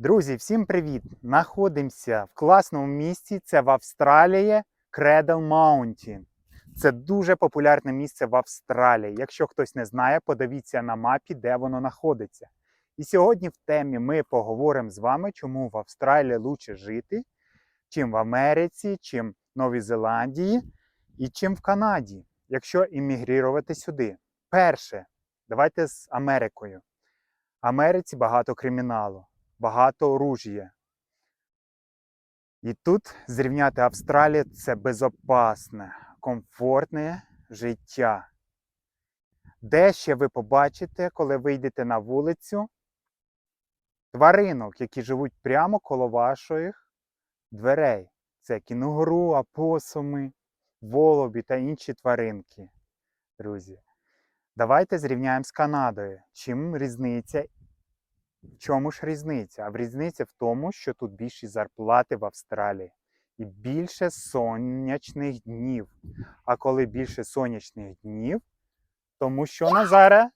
Друзі, всім привіт! Знаходимося в класному місці. Це в Австралії Cradle Mountain. Це дуже популярне місце в Австралії. Якщо хтось не знає, подивіться на мапі, де воно знаходиться. І сьогодні в темі ми поговоримо з вами, чому в Австралії лучше жити, чим в Америці, чим в Новій Зеландії і чим в Канаді, якщо іммігрувати сюди. Перше, давайте з Америкою. В Америці багато криміналу багато оружія. І тут зрівняти Австралію це безопасне, комфортне життя. Де ще ви побачите, коли вийдете на вулицю, тваринок, які живуть прямо коло ваших дверей. Це кінгуру, апосуми, волобі та інші тваринки, друзі. Давайте зрівняємо з Канадою. Чим різниця в чому ж різниця? А в різниця в тому, що тут більші зарплати в Австралії і більше сонячних днів. А коли більше сонячних днів, тому що Назаре?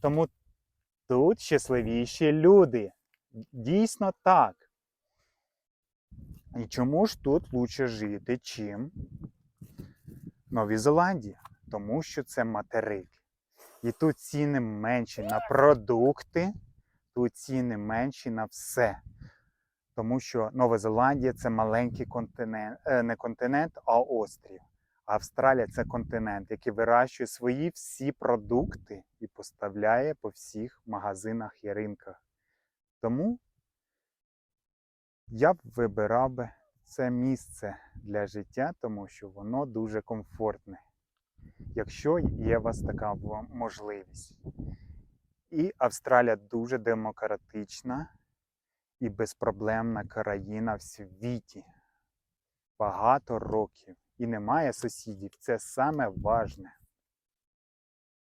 Тому тут щасливіші люди. Дійсно так. І чому ж тут лучше жити, чим в Новій Зеландії? Тому що це материк. І тут ціни менші на продукти тут ціни менші на все. Тому що Нова Зеландія це маленький континент, е, не континент, а острів. Австралія це континент, який вирощує свої всі продукти і поставляє по всіх магазинах і ринках. Тому я б вибирав би це місце для життя, тому що воно дуже комфортне, якщо є у вас така можливість. І Австралія дуже демократична і безпроблемна країна в світі. Багато років. І немає сусідів. Це саме важне.